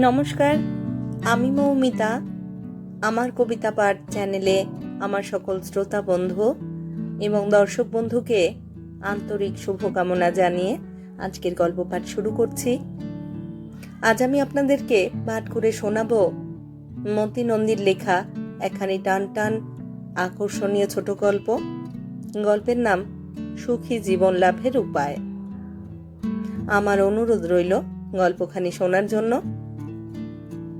নমস্কার, আমি মৌমিতা। আমার কবিতা পাঠ চ্যানেলে আমার সকল শ্রোতা বন্ধু এবং দর্শক বন্ধুকে আন্তরিক শুভকামনা জানিয়ে আজকের গল্প পাঠ শুরু করছি। আজ আমি আপনাদেরকে পাঠ করে শোনাবো মতি নন্দীর লেখা একখানি টান টান আকর্ষণীয় ছোট গল্প। গল্পের নাম সুখী জীবন লাভের উপায়। আমার অনুরোধ রইল গল্পখানি শোনার জন্য।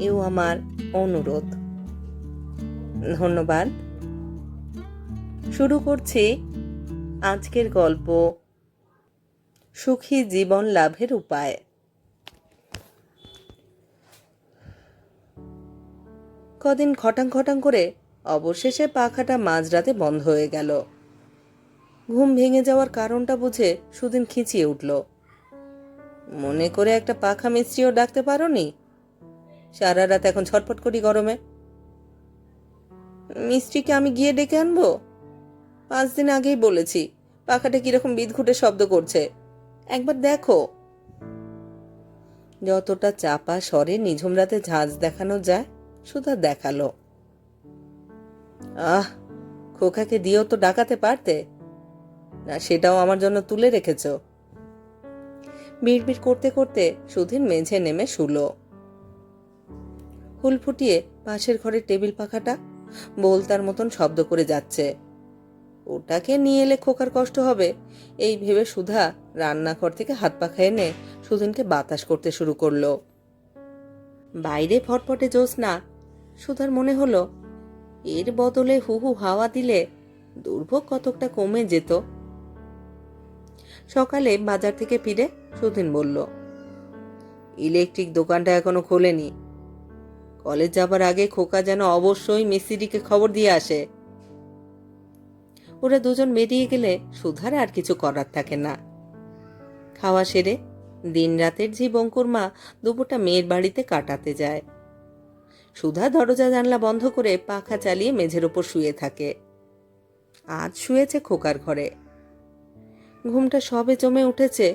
এও আমার অনুরোধ। ধন্যবাদ। শুরু করছি আজকের গল্প, সুখী জীবন লাভের উপায়। কদিন খটাং খটাং করে অবশেষে পাখাটা মাঝরাতে বন্ধ হয়ে গেল। ঘুম ভেঙে যাওয়ার কারণটা বুঝে সুদিন খিঁচিয়ে উঠল। মনে করে একটা পাখা মিস্ত্রিও ডাকতে পারোনি? সারা রাত এখন ছটফট করি গরমে। মিস্ত্রিকে আমি গিয়ে ডেকে আনব? পাঁচ দিন আগেই বলেছি, পাখাটা কীরকম বিদঘুটে শব্দ করছে। একবার দেখো। যতটা চাপা স্বরে নিঝুম রাতে ঝাঁজ দেখানো যায়, সুধা দেখাল। আহ, খোকাকে দিয়েও তো ডাকাতে পারতে। না, সেটাও আমার জন্য তুলে রেখেছো। বিড়বিড় করতে করতে সুধীর মেঝে নেমে শুলো। হুল ফুটিয়ে পাশের ঘরের টেবিল পাখাটা বলতার মতন শব্দ করে যাচ্ছে। ওটাকে নিয়ে এলে খোকার কষ্ট হবে। এই ভেবে সুধা রান্নাঘর থেকে হাত পাখা এনে সুদিনকে বাতাস করতে শুরু করল। বাইরে ফটফটে জ্যোৎস্না সুধার মনে হলো, এর বদলে হু হু হাওয়া দিলে দুর্ভোগ কতকটা কমে যেত। সকালে বাজার থেকে ফিরে সুদিন বলল, ইলেকট্রিক দোকানটা এখনও খোলেনি। কলেজ যাবার আগে খোকা যেন অবশ্যই মিস্ত্রিকে খবর দিয়ে আসে। ওরা দুজন বেরিয়ে গেলে সুধার আর কিছু করার থাকে না। খাওয়া সেরে দিন রাতের ঝি বঙ্কুর মা দুপুরটা মেয়ের বাড়িতে কাটাতে যায়। সুধা দরজা জানলা বন্ধ করে পাখা চালিয়ে মেঝের ওপর শুয়ে থাকে। আজ শুয়েছে খোকার ঘরে। ঘুমটা সবে জমে উঠেছে,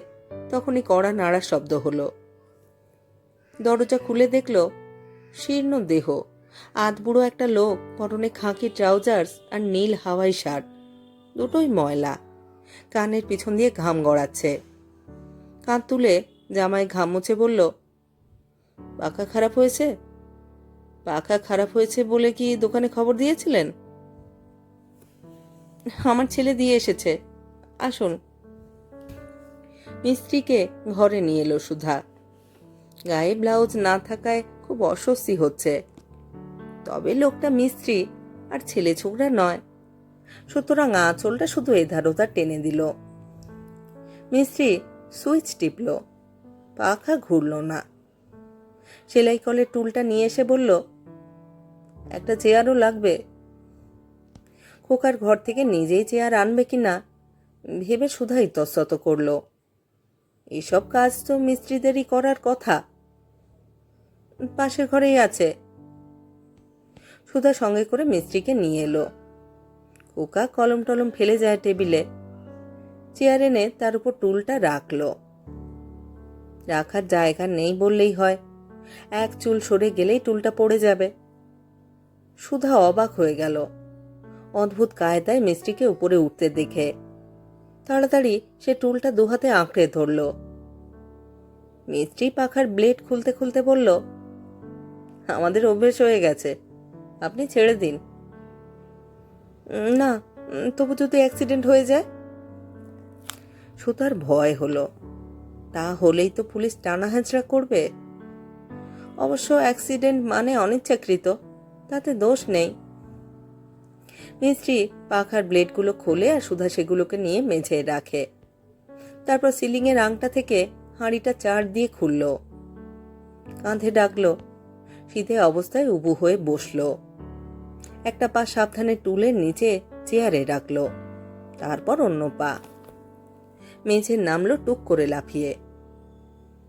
তখনই কড়া নাড়া শব্দ হলো। দরজা খুলে দেখল শীর্ণ দেহ। আধবুড়ো একটা লোক, পরনে খাঁকি ট্রাউজার্স আর নীল হাওয়াই শার্ট। দুটোই ময়লা। কানের পিছন দিয়ে ঘাম গড়াচ্ছে। কাঁধ তুলে জামায় ঘাম মুছে বলল, পাখা খারাপ হয়েছে? পাখা খারাপ হয়েছে বলে কি দোকানে খবর দিয়েছিলেন? আমার ছেলে দিয়ে এসেছে। আসুন। মিস্ত্রিকে ঘরে নিয়ে এলো সুধা। গায়ে ব্লাউজ না থাকায় খুব অস্বস্তি হচ্ছে। তবে লোকটা মিস্ত্রি আর ছেলে ছোকরা নয়। সুতরাং আঁচলটা শুধু এধার ওধার টেনে দিল। মিস্ত্রি সুইচ টিপল। পাখা ঘুরল না। সেলাই কলের টুলটা নিয়ে এসে বলল, একটা চেয়ারও লাগবে। খোকার ঘর থেকে নিজেই চেয়ার আনবে কি না ভেবে সুধা ইতস্তত করল। এসব কাজ তো মিস্ত্রিদেরই করার কথা। পাশের ঘরেই আছে। সুধা সঙ্গে করে মিস্ত্রিকে নিয়ে এলো। খোকা কলম টলম ফেলে যায় টেবিলে। চেয়ার এনে তার উপর টুলটা রাখল। রাখার জায়গা নেই বললেই হয়। এক চুল সরে গেলেই টুলটা পড়ে যাবে। সুধা অবাক হয়ে গেল। অদ্ভুত কায়দায় মিস্ত্রিকে উপরে উঠতে দেখে। তাড়াতাড়ি সে টুলটা দুহাতে আঁকড়ে ধরল। মিস্ত্রি পাখার ব্লেড খুলতে খুলতে বলল আমাদের অভ্যেস হয়ে গেছে। আপনি ছেড়ে দিন। না তবু যদি অ্যাক্সিডেন্ট হয়ে যায়? সুতার ভয় হলো। তা হলেই তো পুলিশ টানা করবে। অবশ্য অ্যাক্সিডেন্ট মানে অনিচ্ছাকৃত, তাতে দোষ নেই। মিস্ত্রি পাখার ব্লেডগুলো খোলে আর সুধা সেগুলোকে নিয়ে মেঝে রাখে। তারপর সিলিংয়ের আংটা থেকে হাঁড়িটা চার দিয়ে খুলল। কাঁধে ডাকলো শীতে অবস্থায় উবু হয়ে বসল। একটা পা সাবধানে টুলের নিচে চেয়ারে রাখল। তারপর অন্য পা। মেঝে নামলো টুক করে লাফিয়ে।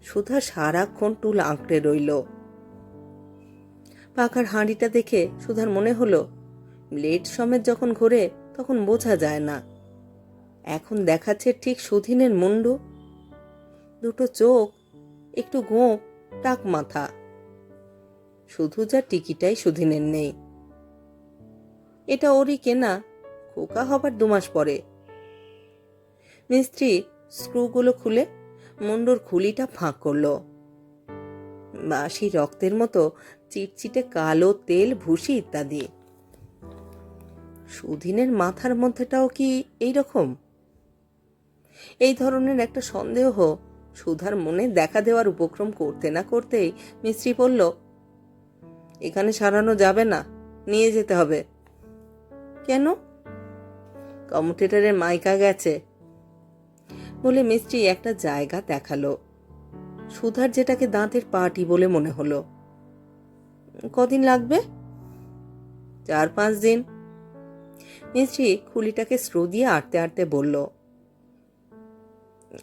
সুধা সারাক্ষণ টুল আঁকড়ে রইল। পাখার হাঁড়িটা দেখে সুধার মনে হলো, ব্লেড সমেত যখন ঘোরে তখন বোঝা যায় না। এখন দেখাচ্ছে ঠিক সুধীনের মুন্ডু। দুটো চোখ, একটু গোঁপ টাক মাথা। শুধু যা টিকিটাই সুধীনের নেই। এটা ওরই কেনা, খোকা হবার দুমাস পরে। মিস্ত্রি স্ক্রুগুলো খুলে মুন্ডুর খুলিটা ফাঁক করল। বাসি রক্তের মতো চিটচিটে কালো তেল, ভুসি ইত্যাদি। সুধীনের মাথার মধ্যেটাও কি এই রকম এই ধরনের একটা সন্দেহ সুধার মনে দেখা দেওয়ার উপক্রম করতে না করতেই মিস্ত্রি বলল এখানে সারানো যাবে না। নিয়ে যেতে হবে। কেন? কম্পিউটারের মাইকা গেছে। বলে মিস্ত্রি একটা জায়গা দেখাল। সুধার যেটাকে দাঁতের পাটি বলে মনে হলো। কদিন লাগবে? চার পাঁচ দিন। মিস্ত্রি খুলিটাকে স্রো দিয়ে আটতে আটতে বলল,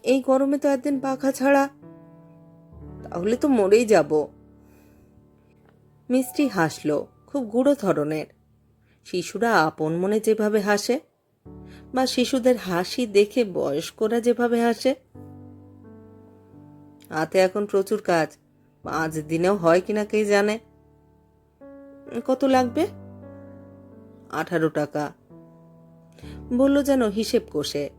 এই গরমে তো একদিন পাখা ছাড়া। তাহলে তো মরেই যাব। মিস্ত্রি হাসলো খুব গুঁড়ো ধরনের। শিশুরা আপন মনে যেভাবে হাসে বা শিশুদের হাসি দেখে বয়স্করা যেভাবে হাসে। হাতে এখন প্রচুর কাজ পাঁচ দিনেও হয় কিনা কে জানে? কত লাগবে? আঠারো টাকা। বলল যেন হিসেব কষে,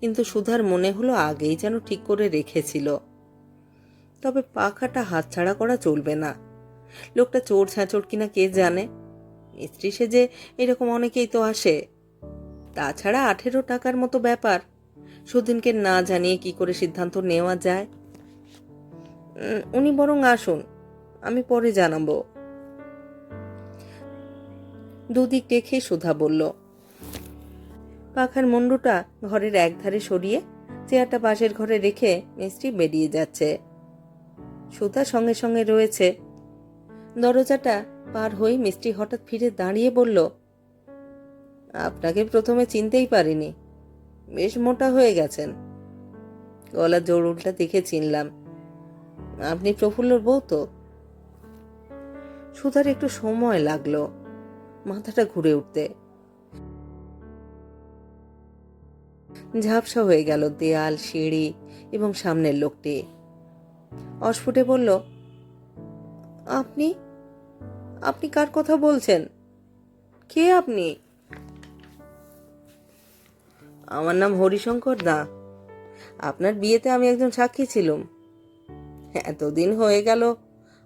কিন্তু সুধার মনে হলো আগেই যেন ঠিক করে রেখেছিল। তবে পাখাটা হাতছাড়া করা চলবে না। লোকটা চোর ছাঁচোর কিনা কে জানে? মিস্ত্রি সেজে এরকম অনেকেই তো আসে। তাছাড়া আঠেরো টাকার মতো ব্যাপার। সুদিনকে না জানিয়ে কি করে সিদ্ধান্ত নেওয়া যায়? উনি বরং আসুন, আমি পরে জানাব। দুদিক দেখে সুধা বলল, পাখার মুন্ডুটা ঘরের একধারে সরিয়ে চেয়ারটা পাশের ঘরে রেখে মিস্ত্রি বেরিয়ে যাচ্ছে। সুধা সঙ্গে সঙ্গে রয়েছে দরজাটা পার হয়ে মিষ্টি হঠাৎ ফিরে দাঁড়িয়ে বলল, আপনাকে প্রথমে চিনতেই পারিনি। বেশ মোটা হয়ে গেছেন। গলার জোর উল্টা দেখে চিনলাম। আপনি প্রফুল্লর বউ তো? সুধার একটু সময় লাগল মাথাটা ঘুরে উঠতে। ঝাপসা হয়ে গেল দেয়াল, সিঁড়ি এবং সামনের লোকটি। অস্ফুটে বলল, আপনি আপনি কার কথা বলছেন? কে আপনি? আমার নাম হরিশঙ্কর দা। আপনার বিয়েতে আমি একজন সাক্ষী ছিলাম। এতদিন হয়ে গেল।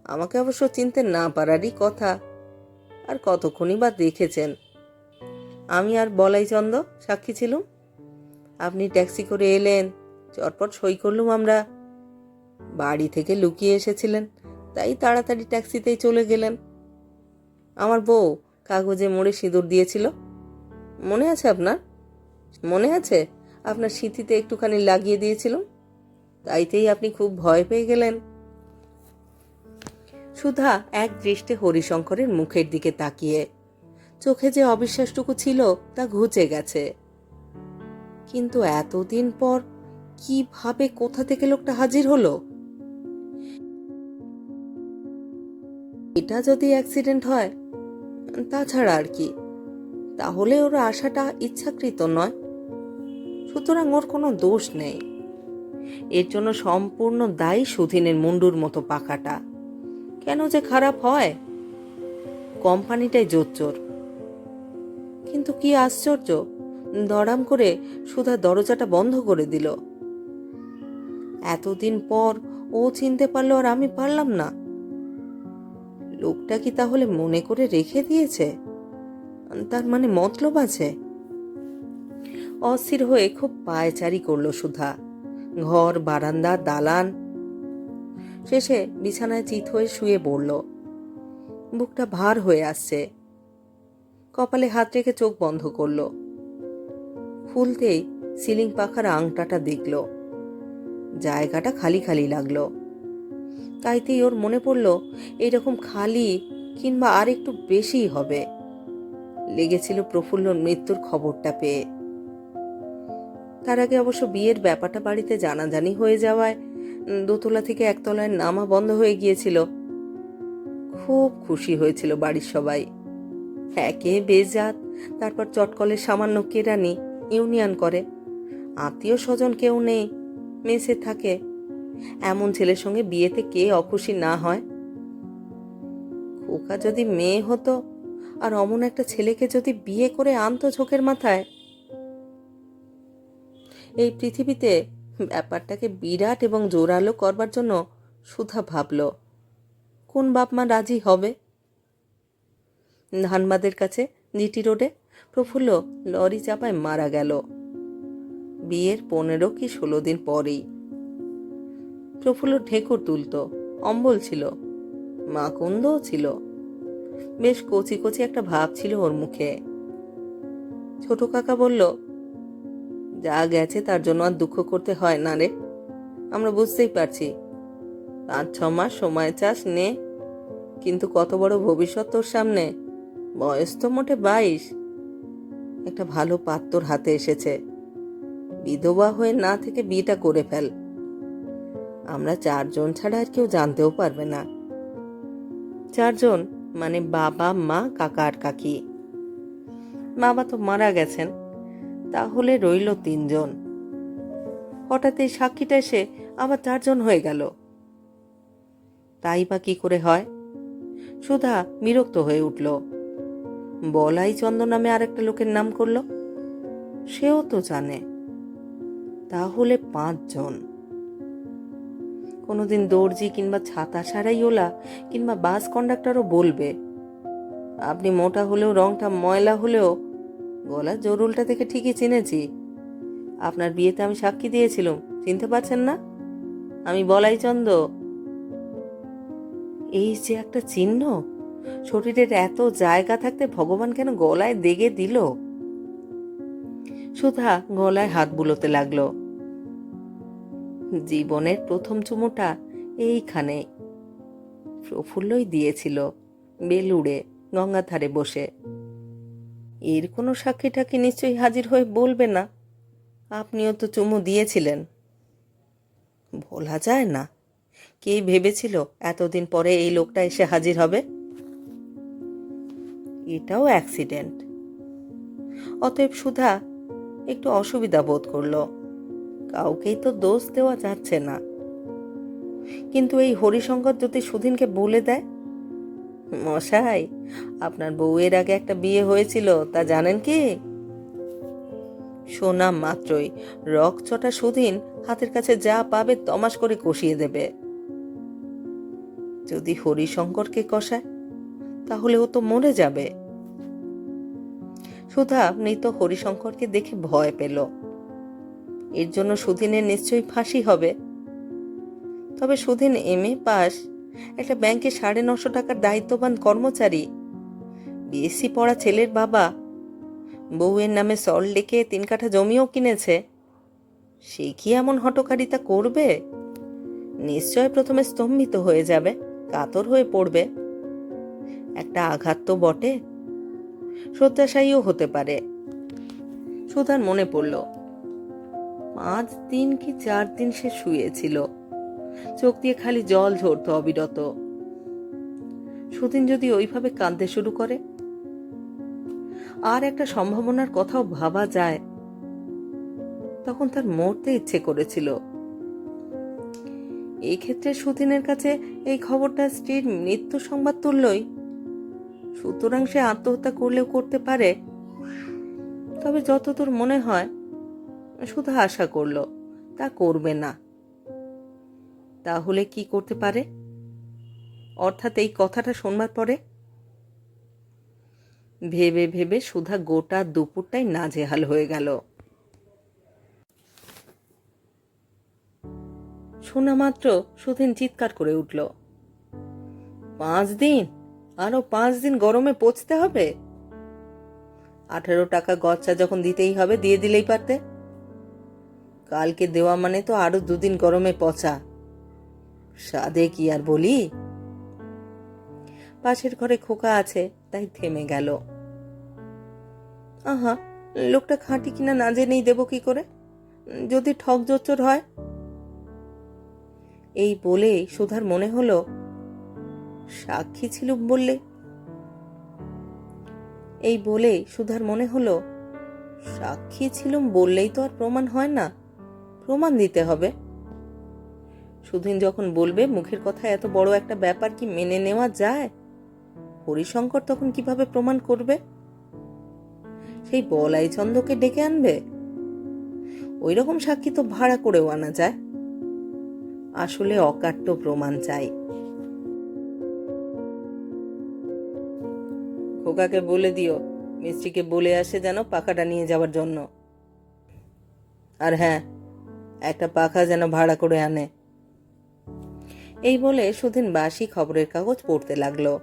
আমাকে অবশ্য চিনতে না পারারই কথা। আর কতক্ষণই বা দেখেছেন? আমি আর বলাই চন্দ সাক্ষী ছিলুম। আপনি ট্যাক্সি করে এলেন। চটপট সই করলুম আমরা। বাড়ি থেকে লুকিয়ে এসেছিলেন। তাই তাড়াতাড়ি ট্যাক্সিতেই চলে গেলেন। আমার বউ কাগজে মোড়ে সিঁদুর দিয়েছিল। মনে আছে আপনার? মনে আছে? আপনার সিঁথিতে একটুখানি লাগিয়ে দিয়েছিলাম। তাইতেই আপনি খুব ভয় পেয়ে গেলেন। সুধা এক দৃষ্টে হরিশঙ্করের মুখের দিকে তাকিয়ে। চোখে যে অবিশ্বাসটুকু ছিল, তা ঘুচে গেছে। কিন্তু এতদিন পর কীভাবে কোথা থেকে লোকটা হাজির হলো? এটা যদি অ্যাক্সিডেন্ট হয় তাছাড়া আর কি। তাহলে ওর আশাটা ইচ্ছাকৃত নয়। সুতরাং ওর কোনো দোষ নেই। এর জন্য সম্পূর্ণ দায়ী সুধীনের মুন্ডুর মতো পাকাটা কেন যে খারাপ হয়? কোম্পানিটাই জোচ্চোর কিন্তু কি আশ্চর্য, দড়াম করে সুধা দরজাটা বন্ধ করে দিল। এতদিন পর ও চিনতে পারল আর আমি পারলাম না। লোকটা কি তাহলে মনে করে রেখে দিয়েছে? তার মানে মতলব আছে। অস্থির হয়ে খুব পায়চারি করল সুধা। ঘর, বারান্দা, দালান। শেষে বিছানায় চিত হয়ে শুয়ে পড়ল। বুকটা ভার হয়ে আসছে। কপালে হাত রেখে চোখ বন্ধ করল। খুলতেই সিলিং পাখার আংটাটা দেখল। জায়গাটা খালি খালি লাগল। তাইতেই ওর মনে পড়ল এইরকম খালি কিংবা আর একটু বেশিই হবে। লেগেছিল প্রফুল্লর মৃত্যুর খবরটা পেয়ে। তার আগে অবশ্য বিয়ের ব্যাপারটা বাড়িতে জানাজানি হয়ে যাওয়ায় দোতলা থেকে একতলায় নামা বন্ধ হয়ে গিয়েছিল। খুব খুশি হয়েছিল বাড়ির সবাই। একে বেজাত, তারপর চটকলের সামান্য কেরানি, ইউনিয়ন করে। আত্মীয় স্বজন কেউ নেই, মেসে থাকে। এমন ছেলের সঙ্গে বিয়েতে কে অখুশি না হয়? খোকা যদি মেয়ে হতো, আর অমন একটা ছেলেকে যদি বিয়ে করে আনতো ঝোঁকের মাথায়? এই পৃথিবীতে ব্যাপারটাকে বিরাট এবং জোরালো করবার জন্য সুধা ভাবল, কোন বাপ মা রাজি হবে? ধানবাদের কাছে জিটি রোডে প্রফুল্ল লরি চাপায় মারা গেল। বিয়ের পনেরো কি ষোলো দিন পরেই প্রফুল্ল ঢেকুর তুলত, অম্বল ছিল, মা মাকুন্দও ছিল। বেশ কচি কচি একটা ভাব ছিল ওর মুখে। ছোট কাকা বলল, যা গেছে তার জন্য আর দুঃখ করতে হয় না রে। আমরা বুঝতেই পারছি। পাঁচ, ছ মাস সময় চাষ নে। কিন্তু কত বড় ভবিষ্যৎ তোর সামনে। বয়স তো মোটে বাইশ। একটা ভালো পাত্তর হাতে এসেছে। বিধবা হয়ে না থেকে বিয়েটা করে ফেল। আমরা চারজন ছাড়া আর কেউ জানতেও পারবে না। চারজন মানে বাবা, মা, কাকা আর কাকি। বাবা তো মারা গেছেন, তাহলে রইল তিনজন। হঠাৎ এই সাক্ষীটা এসে আবার চারজন হয়ে গেল। তাই বা কি করে হয়? সুধা বিরক্ত হয়ে উঠল। বলাই চন্দ্র নামে আরেকটা লোকের নাম করল? সেও তো জানে। তাহলে পাঁচজন। কোনোদিন দর্জি কিংবা ছাতা সারাই ওলা কিংবা বাস কন্ডাক্টরও বলবে। আপনি মোটা হলেও, রংটা ময়লা হলেও গলা জরুলটা থেকে ঠিকই চিনেছি। আপনার বিয়েতে আমি সাক্ষী দিয়েছিলাম, চিনতে পারছেন না? আমি বলাই চন্দ। এই যে একটা চিহ্ন, শরীরের এত জায়গা থাকতে ভগবান কেন গলায় দেগে দিল? সুধা গলায় হাত বুলোতে লাগল। জীবনের প্রথম চুমুটা এইখানে। প্রফুল্লই দিয়েছিল বেলুড়ে গঙ্গার ধারে বসে। এর কোনো সাক্ষীটাকে নিশ্চয়ই হাজির হয়ে বলবে না। আপনিও তো চুমু দিয়েছিলেন। বলা যায় না। কে ভেবেছিল এতদিন পরে এই লোকটা এসে হাজির হবে? এটাও অ্যাক্সিডেন্ট। অতএব সুধা একটু অসুবিধা বোধ করল। কাউকেই তো দোষ দেওয়া যাচ্ছে না। কিন্তু এই হরিশঙ্কর যদি সুধীনকে বলে দেয়? মশাই, আপনার বউয়ের আগে একটা বিয়ে হয়েছিল, তা জানেন কি? শোনা মাত্রই রকচটা সুধীন হাতের কাছে যা পাবে তমাস করে কষিয়ে দেবে। যদি হরিশঙ্করকে কষায়, তাহলে ও তো মরে যাবে। সুধা মৃত হরিশঙ্করকে দেখে ভয় পেল। এর জন্য সুধীনের নিশ্চয়ই ফাঁসি হবে। তবে সুধীন এম এ পাস। একটা ব্যাংকে সাড়ে নশো টাকার দায়িত্ববান কর্মচারী। বিএসসি পড়া ছেলের বাবা। বউয়ের নামে সল লেখে তিন কাঠা জমিও কিনেছে। সে কি এমন হটকারিতা করবে? নিশ্চয় প্রথমে স্তম্ভিত হয়ে যাবে, কাতর হয়ে পড়বে। একটা আঘাত তো বটে। শয্যাশায়ীও হতে পারে। সুধার মনে পড়ল পাঁচ দিন কি চার দিন সে শুয়েছিল। চোখ দিয়ে খালি জল ঝরতো অবিরত। সুদিন যদি ওইভাবে কাঁদতে শুরু করে? আর একটা সম্ভাবনার কথাও ভাবা যায়। তখন তার মরতে ইচ্ছে করেছিল। এই ক্ষেত্রে সুদিনের কাছে এই খবরটা স্ত্রীর মৃত্যু সংবাদ তুললই। সুতরাং সে আত্মহত্যা করলেও করতে পারে। তবে যতদূর মনে হয় শুধু আশা করল, তা করবে না। তাহলে কি করতে পারে? অর্থাৎ এই কথাটা শোনবার পরে? ভেবে ভেবে সুধা গোটা দুপুরটাই নাজেহাল হয়ে গেল। শোনা মাত্র সুধীন চিৎকার করে উঠল, পাঁচ দিন? আরও পাঁচ দিন গরমে পচতে হবে? আঠেরো টাকা গচ্চা যখন দিতেই হবে, দিয়ে দিলেই পারতে। কালকে দেওয়া মানে তো আরও দুদিন গরমে পচা। সাদে কি আর বলি? পাশের ঘরে খোকা আছে, তাই থেমে গেল। আহা, লোকটা খাঁটি কিনা না জেনেই দেবো কি করে? যদি ঠক জোচ্চর হয়? এই বলে সুধার মনে হলো, সাক্ষী ছিল বললে। এই বলে সুধার মনে হলো, সাক্ষী ছিলুম বললেই তো আর প্রমাণ হয় না। প্রমাণ দিতে হবে। সুদিন যখন বলবে, মুখের কথা এত বড় একটা ব্যাপার কি মেনে নেওয়া যায়? হরিশঙ্কর তখন কীভাবে প্রমাণ করবে? সেই বলাই চন্দ্রকে ডেকে আনবে? ওই রকম সাক্ষী তো ভাড়া করেও আনা যায়। আসলে অকাট্য প্রমাণ চাই। খোকাকে বলে দিও, মিস্ত্রিকে বলে আসে যেন পাখাটা নিয়ে যাওয়ার জন্য। আর হ্যাঁ একটা পাখা যেন ভাড়া করে আনে। এই বলে সুদিন বাসি খবরের কাগজ পড়তে লাগল।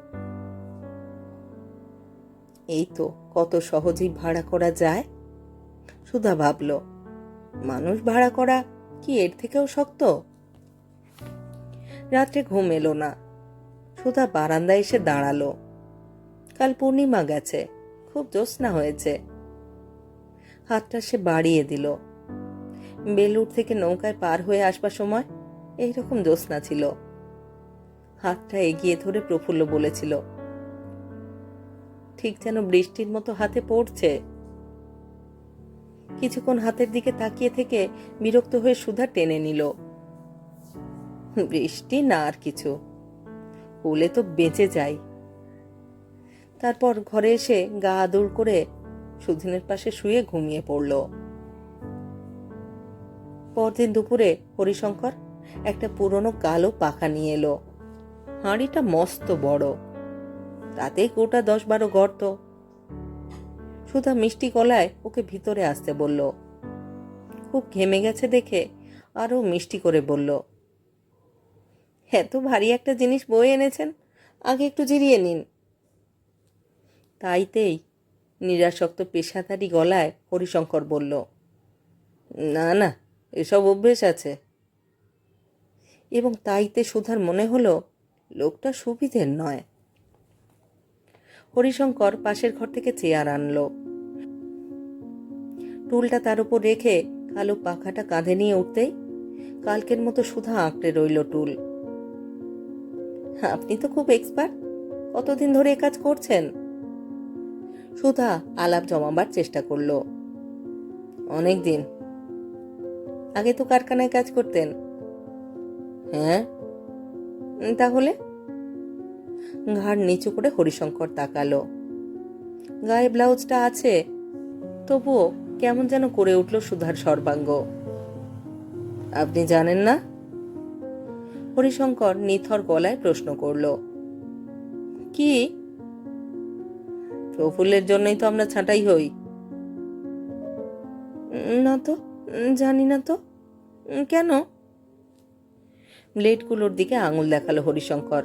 এই তো কত সহজেই ভাড়া করা যায়? সুধা ভাবল, মানুষ ভাড়া করা কি এর থেকেও শক্ত? রাত্রে ঘুম এলো না। সুধা বারান্দায় এসে দাঁড়াল। কাল পূর্ণিমা গেছে, খুব জ্যোৎস্না হয়েছে। হাতটা সে বাড়িয়ে দিল। বেলুর থেকে নৌকায় পার হয়ে আসবার সময় এইরকম জ্যোৎস্না ছিল। হাতটা এগিয়ে ধরে প্রফুল্ল বলেছিল, ঠিক যেন বৃষ্টির মতো হাতে পড়ছে কিছুক্ষণ হাতের দিকে তাকিয়ে থেকে বিরক্ত হয়ে সুধা টেনে নিল। বৃষ্টি না আর কিছু। হলে তো বেঁচে যাই। তারপর ঘরে এসে গা আদর করে সুধিনের পাশে শুয়ে ঘুমিয়ে পড়ল। পরদিন দুপুরে হরিশঙ্কর একটা পুরনো কালো পাখা নিয়ে এলো। হাঁড়িটা মস্ত বড়। তাতে গোটা দশ বারো গর্ত। সুধা মিষ্টি গলায় ওকে ভিতরে আসতে বলল। খুব ঘেমে গেছে দেখে আরও মিষ্টি করে বলল, এত ভারী একটা জিনিস বয়ে এনেছেন, আগে একটু জিরিয়ে নিন। তাইতেই নিরাসক্ত পেশাদারি গলায় হরিশঙ্কর বলল, না না এসব অভ্যেস আছে। এবং তাইতে সুধার মনে হলো, লোকটা সুবিধের নয়। হরিশঙ্কর পাশের ঘর থেকে চেয়ার আনলো। টুলটা তার উপর রেখে কালো পাখাটা কাঁধে নিয়ে উঠতেই কালকের মতো সুধা আঁকড়ে রইল টুল। আপনি তো খুব এক্সপার্ট কতদিন ধরে এ কাজ করছেন? সুধা আলাপ জমাবার চেষ্টা করল। অনেক দিন আগে তো কারখানায় কাজ করতেন। হ্যাঁ? তাহলে? ঘাড় নিচু করে হরিশঙ্কর তাকালো। গায়ে ব্লাউজটা আছে, তবুও কেমন যেন করে উঠল সুধার সর্বাঙ্গ। আপনি জানেন না? হরিশঙ্কর নিথর গলায় প্রশ্ন করল। কি? প্রফুল্লের জন্যই তো আমরা ছাঁটাই হই। না তো? জানি না তো। কেন? ব্লেডগুলোর দিকে আঙুল দেখাল হরিশঙ্কর।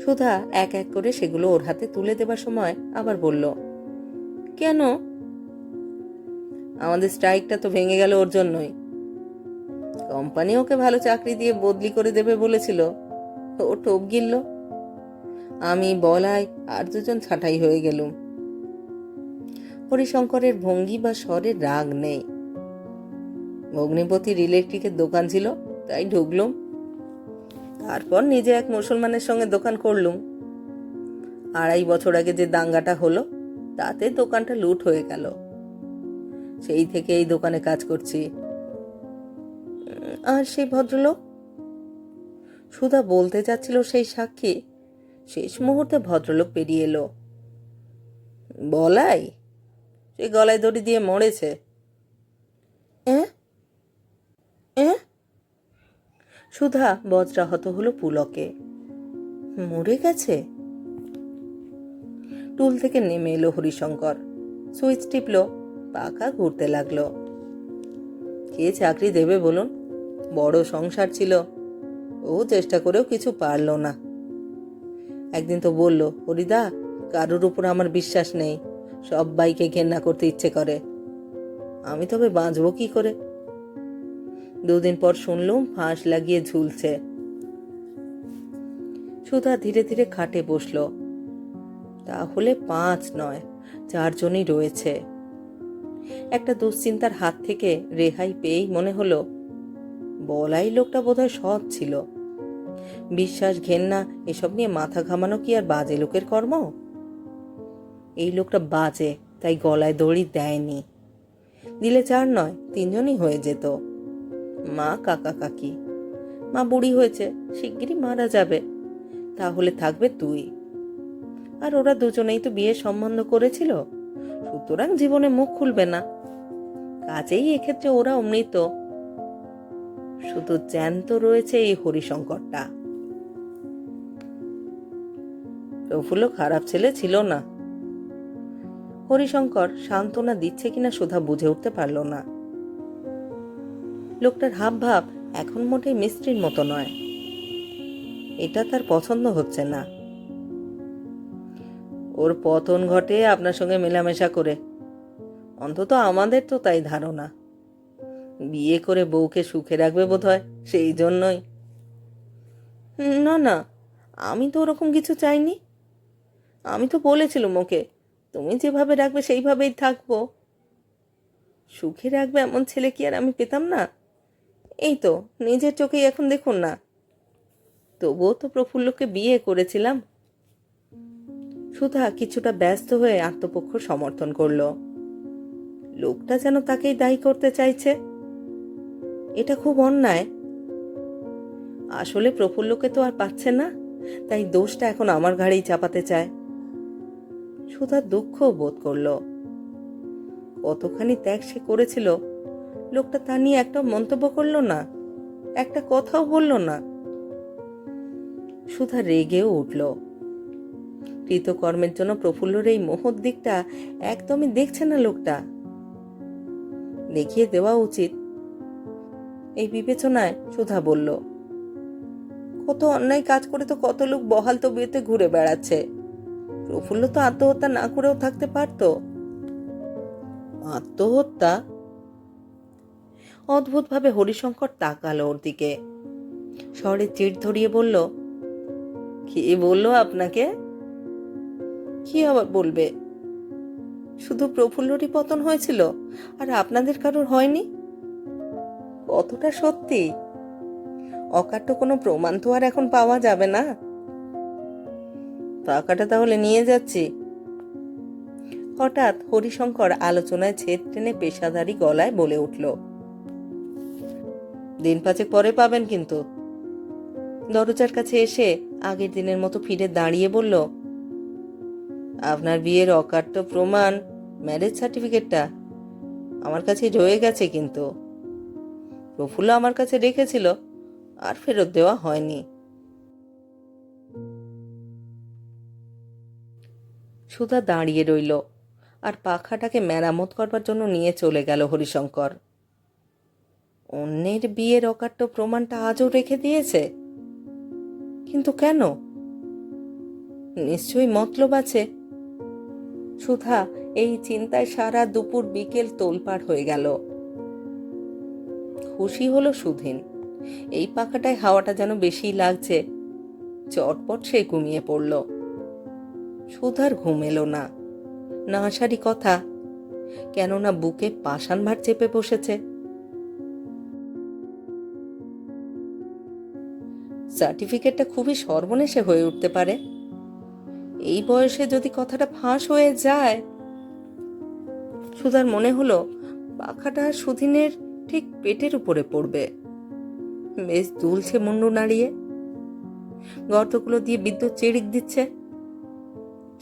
সুধা এক এক করে সেগুলো ওর হাতে তুলে দেবার সময় আবার বলল, কেন? আমাদের স্ট্রাইকটা তো ভেঙে গেল ওর জন্যই। কোম্পানি ওকে ভালো চাকরি দিয়ে বদলি করে দেবে বলেছিল। ও টোপ গিলল। আমি বলাই আর দুজন ছাঁটাই হয়ে গেলুম। হরিশঙ্করের ভঙ্গি বা স্বরের রাগ নেই। অগ্নিপতির ইলেকট্রিকের দোকান ছিল, তাই ঢুকলুম। তারপর নিজে এক মুসলমানের সঙ্গে দোকান করলুম। আড়াই বছর আগে যে দাঙ্গাটা হলো, তাতে দোকানটা লুট হয়ে গেল। সেই থেকে এই দোকানে কাজ করছি। আর সেই ভদ্রলোক? সুধা বলতে যাচ্ছিল সেই সাক্ষী। শেষ মুহূর্তে ভদ্রলোক পেরিয়ে এলো। বলাই? সে গলায় দড়ি দিয়ে মরেছে। অ্যাঁ? সুধা বজ্রাহত হলো পুলকে। মরে গেছে? টুল থেকে নেমে এলো হরিশঙ্কর। সুইচ টিপলো, পাখা ঘুরতে লাগল। কে চাকরি দেবে বলুন? বড় সংসার ছিল। ও চেষ্টা করেও কিছু পারল না। একদিন তো বলল, হরিদা, কারোর উপর আমার বিশ্বাস নেই। সবাইকে ঘেন্না করতে ইচ্ছে করে। আমি তবে বাঁচবো কি করে? দুদিন পর শুনলুম ফাঁস লাগিয়ে ঝুলছে। সুধা ধীরে ধীরে খাটে বসল। তাহলে পাঁচ নয় চারজনই রয়েছে। একটা দুশ্চিন্তার হাত থেকে রেহাই পেয়েই মনে হলো, বলাই লোকটা বোধহয় সৎ ছিল। বিশ্বাস, ঘেন্না, এসব নিয়ে মাথা ঘামানো কি আর বাজে লোকের কর্ম? এই লোকটা বাজে, তাই গলায় দড়ি দেয়নি। দিলে চার নয়, তিনজনই হয়ে যেত। মা, কাকা, কাকি। মা বুড়ি হয়েছে, শিগগিরই মারা যাবে। তাহলে থাকবে তুই। আর ওরা দুজনেই তো বিয়ে সম্বন্ধ করেছিল। সুতরাং জীবনে মুখ খুলবে না। কাজেই এক্ষেত্রে ওরা অমৃত। শুধু জ্যান্ত রয়েছে এই হরিশঙ্করটা। প্রফুল্ল খারাপ ছেলে ছিল না। হরিশঙ্কর সান্ত্বনা দিচ্ছে কিনা সুধা বুঝে উঠতে পারল না। লোকটার হাব ভাব এখন মোটেই মিস্ত্রির মতো নয়। এটা তার পছন্দ হচ্ছে না। ওর পতন ঘটে আপনার সঙ্গে মেলামেশা করে। অন্তত আমাদের তো তাই ধারণা। বিয়ে করে বউকে সুখে রাখবে বোধ হয় সেই জন্যই। না না, আমি তো ওরকম কিছু চাইনি। আমি তো বলেছিলাম ওকে, তুমি যেভাবে রাখবে সেইভাবেই থাকব। সুখে রাখবে এমন ছেলে কি আর আমি পেতাম না? এই তো নিজের চোখেই এখন দেখুন না। তবুও তো প্রফুল্লকে বিয়ে করেছিলাম। সুধা কিছুটা ব্যস্ত হয়ে আত্মপক্ষ সমর্থন করল। লোকটা যেন তাকেই দায়ী করতে চাইছে। এটা খুব অন্যায়। আসলে প্রফুল্লকে তো আর পাচ্ছে না, তাই দোষটা এখন আমার ঘাড়েই চাপাতে চায়। সুধা দুঃখ বোধ করল। কতখানি ত্যাগ সে করেছিল লোকটা তা নিয়ে একটা মন্তব্য করল না, একটা কথাও বলল না। সুধা রেগেও উঠল। কৃতকর্মের জন্য প্রফুল্লর এই মোহর দিকটা একদমই দেখছে না লোকটা। দেখিয়ে দেওয়া উচিত। এই বিবেচনায় সুধা বলল, কত অন্যায় কাজ করে তো কত লোক বহাল তো বিয়েতে ঘুরে বেড়াচ্ছে। প্রফুল্ল তো আত্মহত্যা না করেও থাকতে পারতো। আত্মহত্যা? অদ্ভুতভাবে হরিশঙ্কর তাকালো ওর দিকে। শহরে চিড় ধরিয়ে বলল, কি বলল আপনাকে? কি আবার বলবে? শুধু প্রফুল্লরই পতন হয়েছিল, আর আপনাদের কারোর হয়নি? কতটা সত্যি? অকাট্য কোনো প্রমাণ তো আর এখন পাওয়া যাবে না। টাকাটা তাহলে নিয়ে যাচ্ছি। হঠাৎ হরিশঙ্কর আলোচনায় ছেদ টেনে পেশাদারি গলায় বলে উঠল দিন পাঁচেক পরে পাবেন কিন্তু। দরজার কাছে এসে আগের দিনের মতো ফিরে দাঁড়িয়ে বলল, আপনার বিয়ের অকাট্য প্রমাণ ম্যারেজ সার্টিফিকেটটা আমার কাছে রয়ে গেছে কিন্তু। প্রফুল্ল আমার কাছে রেখেছিল, আর ফেরত দেওয়া হয়নি। সুধা দাঁড়িয়ে রইল, আর পাখাটাকে মেরামত করবার জন্য নিয়ে চলে গেল হরিশঙ্কর। অন্যের বিয়ের অকাট্য প্রমাণটা আজও রেখে দিয়েছে। কিন্তু কেন? নিশ্চয়ই মতলব আছে। সুধা, এই চিন্তায় সারা দুপুর বিকেল তোলপাড় হয়ে গেল। খুশি হলো সুধীন। এই পাখাটায় হাওয়াটা যেন বেশি লাগছে। চটপট সে ঘুমিয়ে পড়ল। সুধার ঘুম এলো না। না কথা। কেননা বুকে পাষাণ ভার চেপে বসেছে। সার্টিফিকেটটা খুবই সর্বনেশে হয়ে উঠতে পারে। এই বয়সে যদি কথাটা ফাঁস হয়ে যায়, সুধার মনে হলো পাখাটা সুদিনের ঠিক পেটের উপরে পড়বে। বেশ দুলছে মুন্ডু নাড়িয়ে। গর্তগুলো দিয়ে বিদ্যুৎ চেড়িক দিচ্ছে।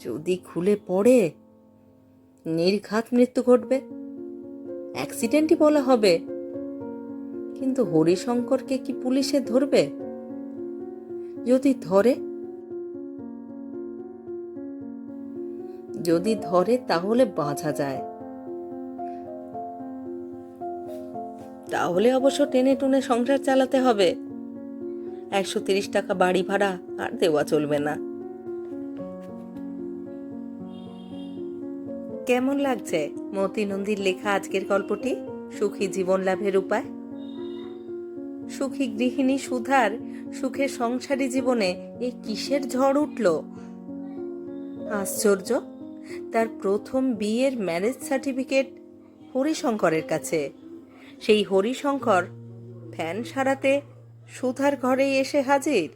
যদি খুলে পড়ে, নির্ঘাত মৃত্যু ঘটবে। অ্যাক্সিডেন্টই বলা হবে। কিন্তু হরিশঙ্করকে কি পুলিশে ধরবে? যদি ধরে যদি ধরে তাহলে বাঁচা যায়। তাহলে অবশ্য টেনে টুনে সংসার চালাতে হবে। একশো তিরিশ টাকা বাড়ি ভাড়া, আর দেওয়া চলবে না। কেমন লাগছে মতি নন্দীর লেখা আজকের গল্পটি? সুখী জীবন লাভের উপায়? সুখী গৃহিণী সুধার সুখের সংসারী জীবনে এই কিসের ঝড় উঠল? আশ্চর্য, তার প্রথম বিয়ের ম্যারেজ সার্টিফিকেট হরিশঙ্করের কাছে। সেই হরিশঙ্কর ফ্যান সারাতে সুধার ঘরেই এসে হাজির।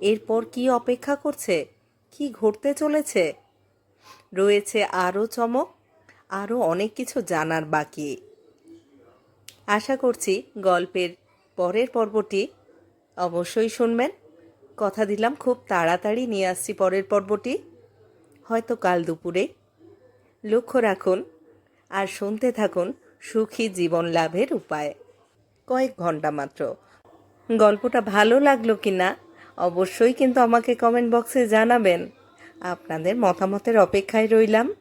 এরপর কি অপেক্ষা করছে? কি ঘটতে চলেছে? রয়েছে আরও চমক, আরও অনেক কিছু জানার বাকি। আশা করছি গল্পের পরের পর্বটি অবশ্যই শুনবেন। কথা দিলাম খুব তাড়াতাড়ি, নিয়ে আসছি পরের পর্বটি। হয়তো কাল দুপুরে। লক্ষ্য রাখুন আর শুনতে থাকুন সুখী জীবন লাভের উপায়। কয়েক ঘণ্টা মাত্র। গল্পটা ভালো লাগল কি না? অবশ্যই কিন্তু আমাকে কমেন্ট বক্সে জানাবেন। আপনাদের মতামতের অপেক্ষায় রইলাম।